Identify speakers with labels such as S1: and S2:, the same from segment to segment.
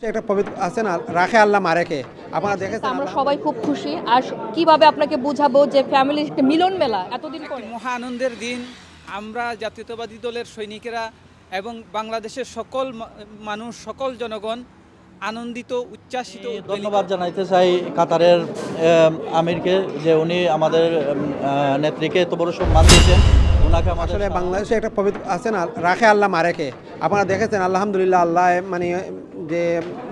S1: একটা পবিত্র আছে না রাখে আল্লাহ মারেকে। আপনারা দেখেছেন
S2: আমরা সবাই খুব খুশি। আর কীভাবে আপনাকে বুঝাবো যে ফ্যামিলির মিলন মেলা এতদিন পরে?
S3: মহা আনন্দের দিন। আমরা জাতীয়তাবাদী দলের সৈনিকেরা এবং বাংলাদেশের সকল মানুষ সকল জনগণ আনন্দিত উচ্ছ্বাসিত
S4: ধন্যবাদ জানাইতে চাই কাতারের আমিরকে যে উনি আমাদের নেত্রীকে এত বড় সম্মান দিয়েছেন। ওনাকে
S1: আসলে বাংলাদেশে একটা পবিত্র আছে না রাখে আল্লাহ মারেকে। আপনারা দেখেছেন আলহামদুলিল্লাহ আল্লাহ মানে যে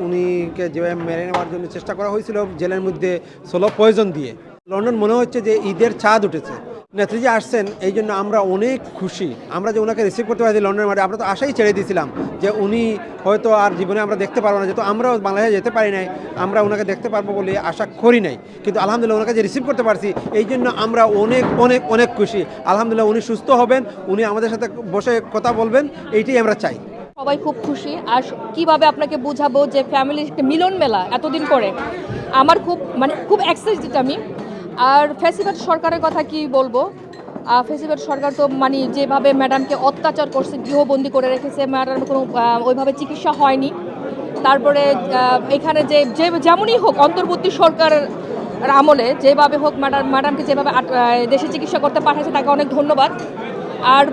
S1: উনিকে যেভাবে মেরে নেওয়ার জন্য চেষ্টা করা হয়েছিল, জেলের মধ্যে ষোলো পয়জন দিয়ে। লন্ডন মনে হচ্ছে যে ঈদের চাঁদ উঠেছে। নেত্রীজি আসছেন, এই জন্য আমরা অনেক খুশি। আমরা যে ওনাকে রিসিভ করতে পারছি লন্ডনের মাঠে, আমরা তো আশাই ছেড়ে দিয়েছিলাম যে উনি হয়তো আর জীবনে আমরা দেখতে পারব না, যেহেতু আমরাও বাংলাদেশে যেতে পারি নাই, আমরা ওনাকে দেখতে পারব বলে আশা করি নাই। কিন্তু আলহামদুলিল্লাহ ওনাকে যে রিসিভ করতে পারছি, এই জন্য আমরা অনেক অনেক অনেক খুশি। আলহামদুলিল্লাহ উনি সুস্থ হবেন, উনি আমাদের সাথে বসে কথা বলবেন, এইটাই আমরা চাই।
S2: সবাই খুব খুশি। আর কীভাবে আপনাকে বুঝাবো যে ফ্যামিলির একটা মিলন মেলা এতদিন পরে? আমার খুব মানে খুব এক্সাইটেড আমি। আর ফেসিবাদ সরকারের কথা কি বলব? ফেসিবাদ সরকার তো মানে যেভাবে ম্যাডামকে অত্যাচার করছে, গৃহবন্দী করে রেখেছে ম্যাডাম কোনো ওইভাবে চিকিৎসা হয়নি। তারপরে এখানে যে যে যেমনই হোক, অন্তর্বর্তী সরকারের আমলে যেভাবে হোক ম্যাডাম ম্যাডামকে যেভাবে দেশে চিকিৎসা করতে পাঠাচ্ছে, তাকে অনেক ধন্যবাদ। আর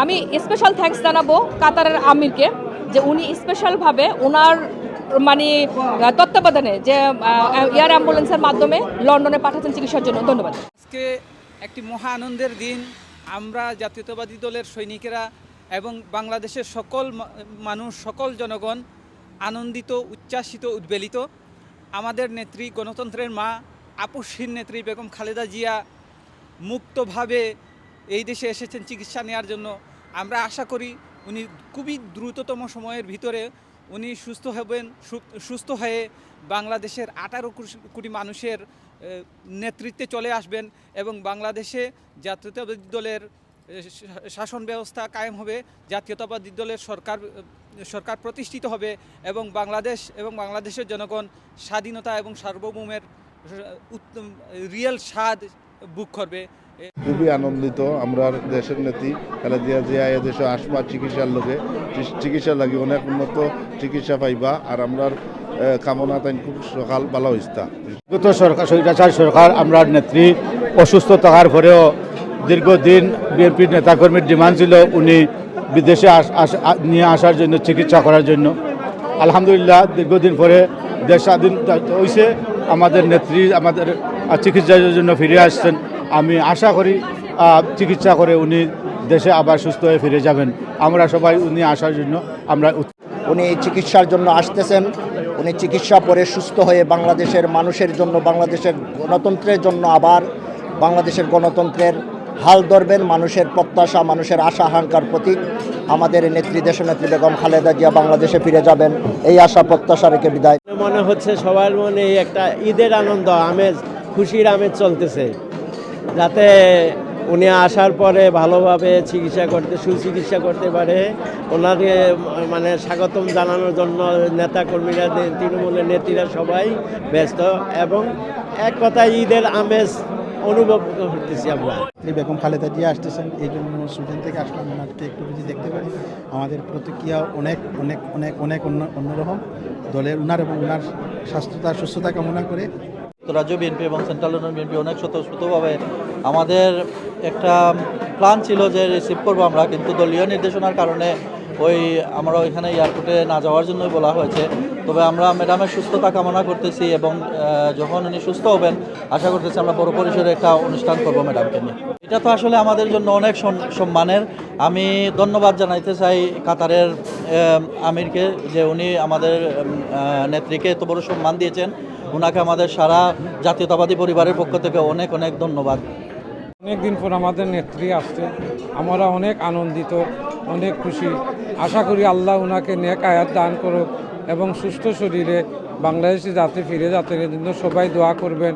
S2: আমি স্পেশাল থ্যাঙ্কস জানাব কাতারের আমিরকে যে উনি স্পেশালভাবে ওনার মানে তত্ত্বাবধানে যে এয়ার অ্যাম্বুলেন্সের মাধ্যমে লন্ডনে পাঠাচ্ছেন চিকিৎসার জন্য। ধন্যবাদ।
S3: আজকে একটি মহা আনন্দের দিন। আমরা জাতীয়তাবাদী দলের সৈনিকেরা এবং বাংলাদেশের সকল মানুষ, সকল জনগণ আনন্দিত, উচ্ছ্বাসিত, উদ্বেলিত। আমাদের নেত্রী গণতন্ত্রের মা আপসহীন নেত্রী বেগম খালেদা জিয়া মুক্তভাবে এই দেশে এসেছেন চিকিৎসা নেওয়ার জন্য। আমরা আশা করি উনি খুবই দ্রুততম সময়ের ভিতরে উনি সুস্থ হবেন সুস্থ হয়ে বাংলাদেশের আঠারো কোটি মানুষের নেতৃত্বে চলে আসবেন এবং বাংলাদেশে জাতীয়তাবাদী দলের শাসন ব্যবস্থা কায়েম হবে, জাতীয়তাবাদী দলের সরকার সরকার প্রতিষ্ঠিত হবে এবং বাংলাদেশ এবং বাংলাদেশের জনগণ স্বাধীনতা এবং সার্বভৌমের রিয়েল স্বাদ বুক করবে।
S5: খুবই আনন্দিত আমরা দেশের নেত্রী খালেদিয়া জিয়া এ দেশে আসবা চিকিৎসার লোকে চিকিৎসা লাগি অনেক উন্নত চিকিৎসা পাইবা আর আমরা কামনা তাই খুব সকাল ভালো হইস্তা।
S6: গত সরকার স্বৈরাচার সরকার আমরা নেত্রী অসুস্থ থাকার পরেও দীর্ঘদিন বিএনপির নেতাকর্মীর ডিমান্ড ছিল উনি বিদেশে নিয়ে আসার জন্য চিকিৎসা করার জন্য। আলহামদুলিল্লাহ দীর্ঘদিন পরে দেশ স্বাধীন হয়েছে আমাদের নেত্রী, আমাদের চিকিৎসার জন্য ফিরে আসছেন। আমি আশা করি চিকিৎসা করে উনি দেশে আবার সুস্থ হয়ে ফিরে যাবেন। আমরা সবাই উনি আসার জন্য আমরা
S7: উনি চিকিৎসার জন্য আসতেছেন। উনি চিকিৎসা পরে সুস্থ হয়ে বাংলাদেশের মানুষের জন্য, বাংলাদেশের গণতন্ত্রের জন্য আবার, বাংলাদেশের গণতন্ত্রের হাল ধরবেন, মানুষের প্রত্যাশা, মানুষের আশা, আকাঙ্ক্ষার প্রতীক। আমাদের নেত্রী, দেশনেত্রী বেগম খালেদা জিয়া বাংলাদেশে ফিরে যাবেন। এই আশা, প্রত্যাশা রেখে বিদায়।
S8: মনে হচ্ছে সবার মনে একটা ঈদের আনন্দ, আমেজ, খুশির আমেজ চলতেছে। যাতে উনি আসার পরে ভালোভাবে চিকিৎসা করতে, সুচিকিৎসা করতে পারে। ওনাকে মানে স্বাগতম জানানোর জন্য নেতাকর্মীরা তৃণমূলের নেত্রীরা সবাই ব্যস্ত। এবং এক কথায় ঈদের আমেজ অনুভব করতেছি আমরা।
S9: বেগম খালেদা জিয়া আসতেছেন এই জন্য সুইডেন থেকে আসলাম ওনাকে একটু যদি দেখতে পারি। আমাদের প্রতিক্রিয়া অনেক অনেক অনেক অনেক অন্য অন্যরকম। দলের উনার এবং উনার স্বাস্থ্যতা সুস্থতা কামনা করে।
S4: রাজ্য বিএনপি এবং সেন্ট্রাল লন্ডন বিএনপি অনেক স্বতঃস্ফূর্তভাবে আমাদের একটা প্ল্যান ছিল যে রিসিভ করব আমরা কিন্তু দলীয় নির্দেশনার কারণে ওই আমরা ওইখানে এয়ারপোর্টে না যাওয়ার জন্যই বলা হয়েছে। তবে আমরা ম্যাডামের সুস্থতা কামনা করতেছি এবং যখন উনি সুস্থ হবেন, আশা করতেছি আমরা বড় পরিসরে একটা অনুষ্ঠান করব ম্যাডামকে নিয়ে। এটা তো আসলে আমাদের জন্য অনেক সম্মানের। আমি ধন্যবাদ জানাইতে চাই কাতারের আমিরকে যে উনি আমাদের নেত্রীকে এত বড় সম্মান দিয়েছেন। ওনাকে আমাদের সারা জাতীয়তাবাদী পরিবারের পক্ষ থেকে অনেক অনেক ধন্যবাদ।
S10: অনেক দিন পর আমাদের নেত্রী আসছে। আমরা অনেক আনন্দিত, অনেক খুশি। আশা করি আল্লাহ ওনাকে নেক আয়াত দান করুক এবং সুস্থ শরীরে বাংলাদেশে যাতে ফিরে যাতে জন্য সবাই দোয়া করবেন।